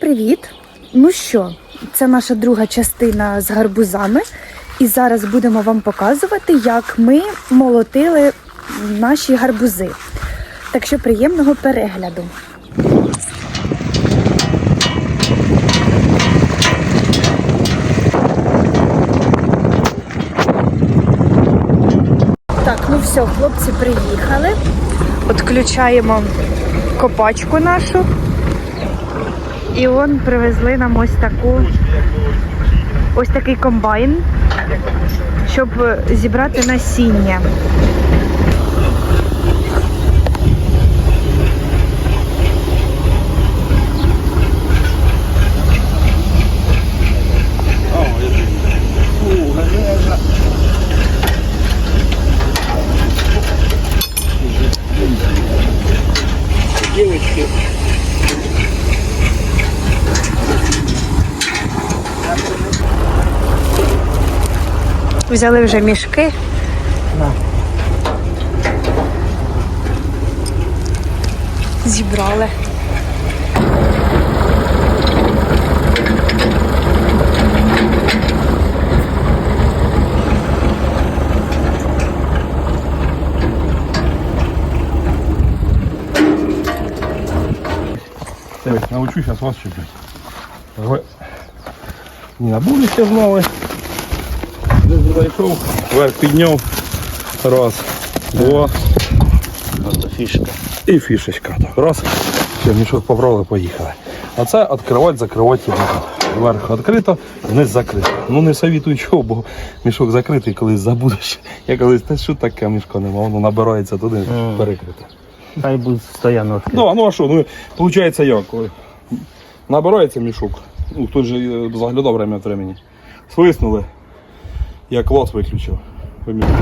привіт! Ну що, це наша друга частина з гарбузами. І зараз будемо вам показувати, як ми молотили наші гарбузи. Так що приємного перегляду. Так, ну все, хлопці приїхали. Відключаємо копачку нашу. І он привезли нам ось таку ось такий комбайн, щоб зібрати насіння. Взяли вже мішки. Зібрали. Дивись, научу сейчас вас чуть-чуть. Не на будущее знали. Зайшов, вверх підняв. Раз, два. Фішка. І фішечка. Так, раз. Все, мішок побрали, поїхали. А це відкривати, закривати. Вверх відкрито, вниз закрито. Ну не совітую чого, бо мішок закритий, колись забудеш. Я колись те, що таке мішко нема, воно набирається туди, перекрите. Хай буде стоянно відкрито. Ну, а ну а що? Ну, виходить як? Набирається мішок. Ну, хтось же е, заглядав время від времени. Свиснули. Я клас виключив. Помітив.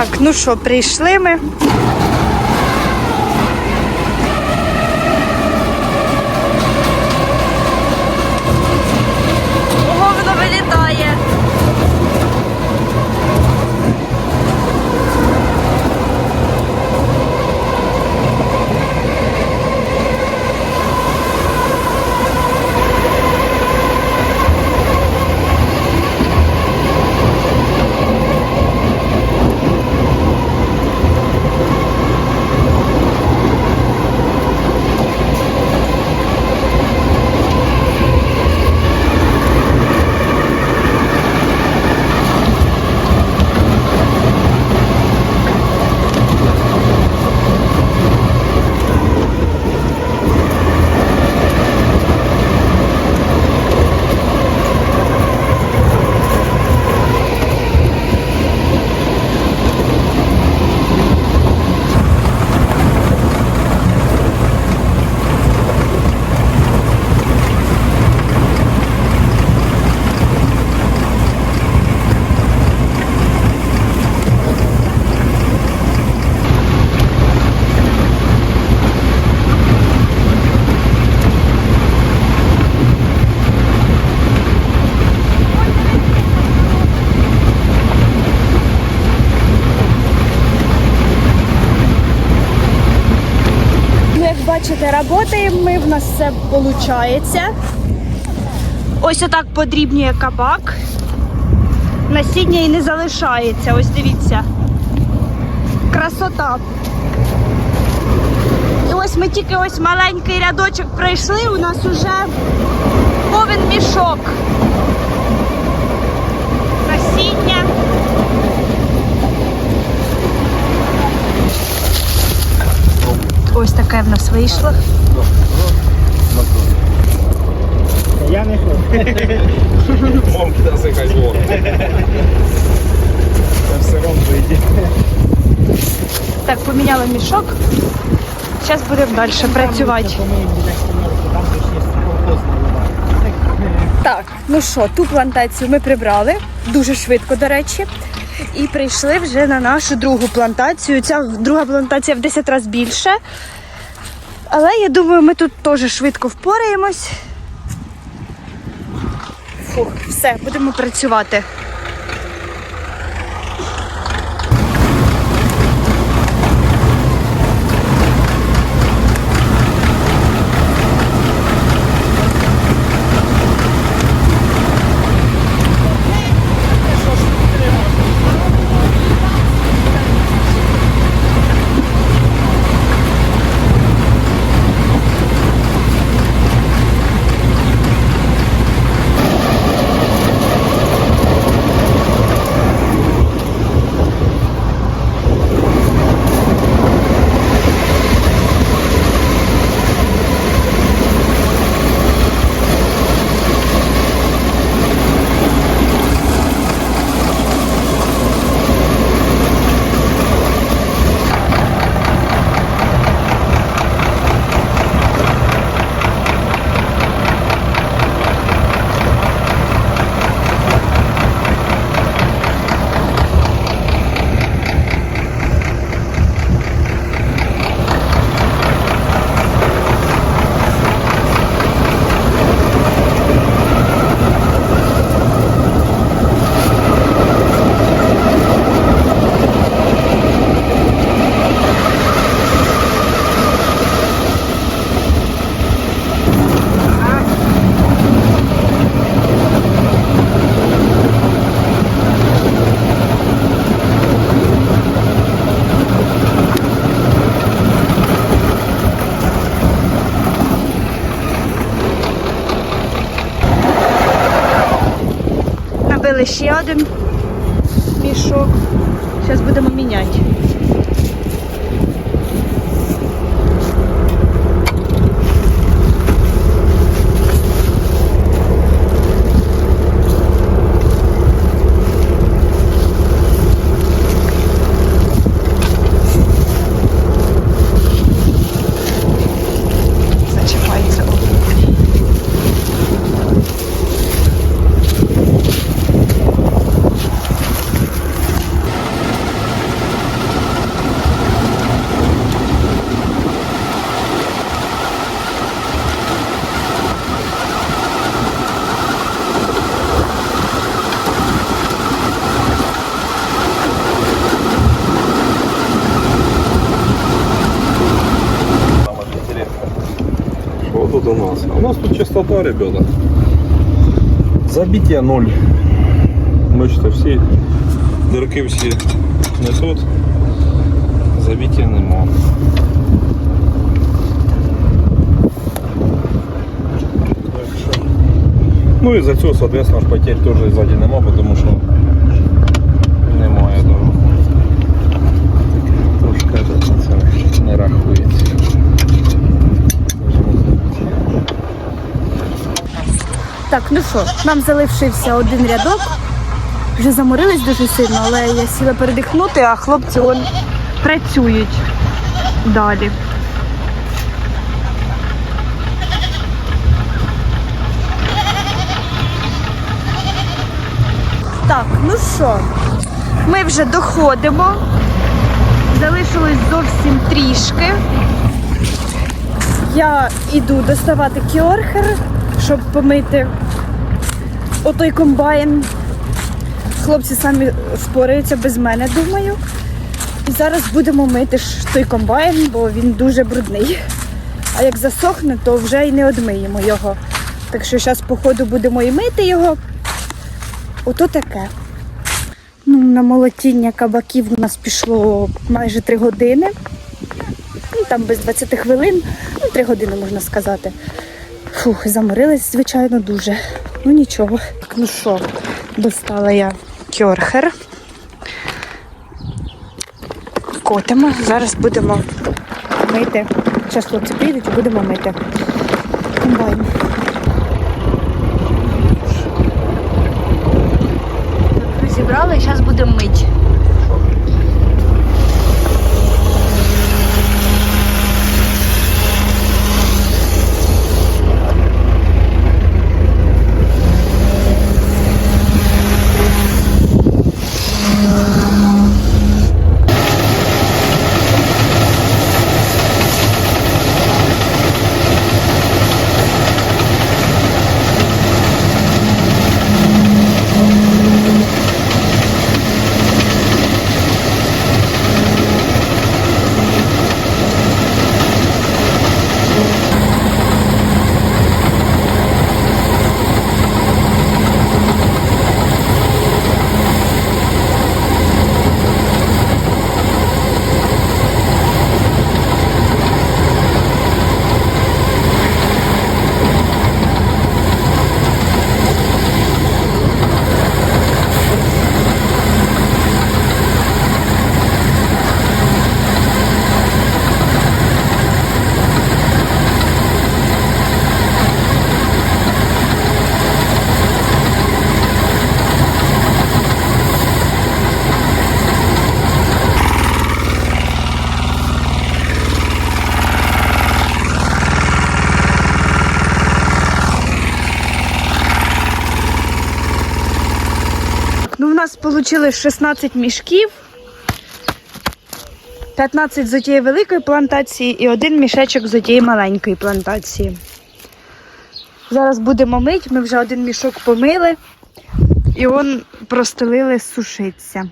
Так, ну що, прийшли ми. Ого, воно вилітає. Ну, як бачите, працюємо ми, в нас все виходить. Ось отак подрібнює кабак. Насіння і не залишається. Ось дивіться. Красота. І ось ми тільки ось маленький рядочок пройшли, у нас уже повен мішок. Насіння. Ось таке в нас вийшло. Я не хочу. Мамки насихай було. Все одно вийде. Так, поміняли мішок. Зараз будемо далі працювати. Так, ну що, ту плантацію ми прибрали дуже швидко, до речі. І прийшли вже на нашу другу плантацію. Ця друга плантація в 10 разів більше. Але я думаю, ми тут теж швидко впораємось. Фух, все, будемо працювати. Набили ще один мішок. Зараз будемо міняти. Что тут у нас? А у нас тут частота, ребята. Забитие ноль. Бачите, всі дырки всі не тут. Забиття нема. Так що. Ну і за цього, соответственно, ж потерь теж і ззаді нема, тому що немає дорог. Трошки це не рахується. Так, ну що, нам залишився один рядок. Вже заморились дуже сильно, але я сіла передихнути, а хлопці он працюють далі. Так, ну що, ми вже доходимо. Залишилось зовсім трішки. Я іду доставати кіорхер, щоб помити отой комбайн. Хлопці самі впораються без мене, думаю. І зараз будемо мити той комбайн, бо він дуже брудний. А як засохне, то вже й не одмиємо його. Так що зараз, походу, будемо і мити його. Ото таке. Ну, на молотіння кабаків у нас пішло майже три години. Ну, там без 20 хвилин, ну, 3 години можна сказати. Фух, заморилась, звичайно, дуже. Ну нічого. Ну що, достала я кьорхер. Котимо. Зараз будемо мити Зараз хлопці прийдуть і будемо мити. Комбайн. Розібрали зараз будемо мити. Вийшло 16 мішків, 15 з отієї великої плантації і один мішечок з отієї маленької плантації. Зараз будемо мити, ми вже один мішок помили і он простелили сушиться.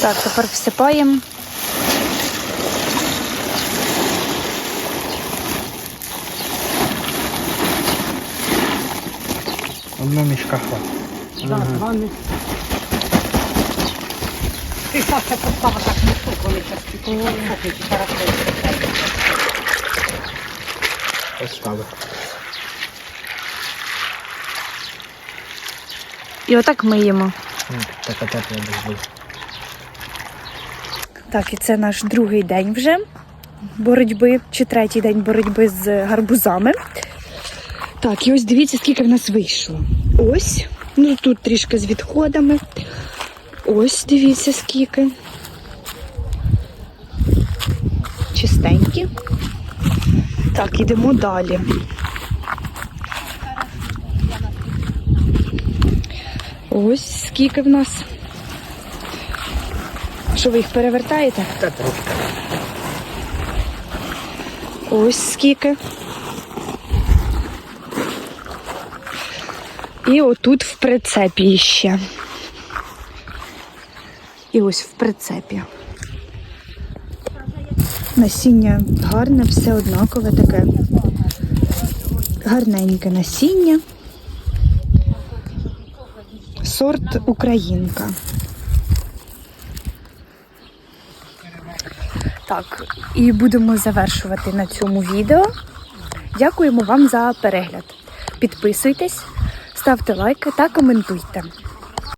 Так, тепер всипаємо. Одного мішка хватить. Ти Саша постава так не коли час Поставив. І отак миємо. Така тепла бути. Так, і це наш другий день вже боротьби, чи третій день боротьби з гарбузами. Так, і ось дивіться, скільки в нас вийшло. Ось. Ну тут трішки з відходами. Ось дивіться, скільки. Чистенькі. Так, ідемо далі. Ось скільки в нас. Що ви їх перевертаєте? Та трошки. Ось скільки. І отут в прицепі ще. І ось в прицепі. Насіння гарне, все однакове таке. Гарненьке насіння. Сорт Українка. Так, і будемо завершувати на цьому відео. Дякуємо вам за перегляд. Підписуйтесь, ставте лайки та коментуйте.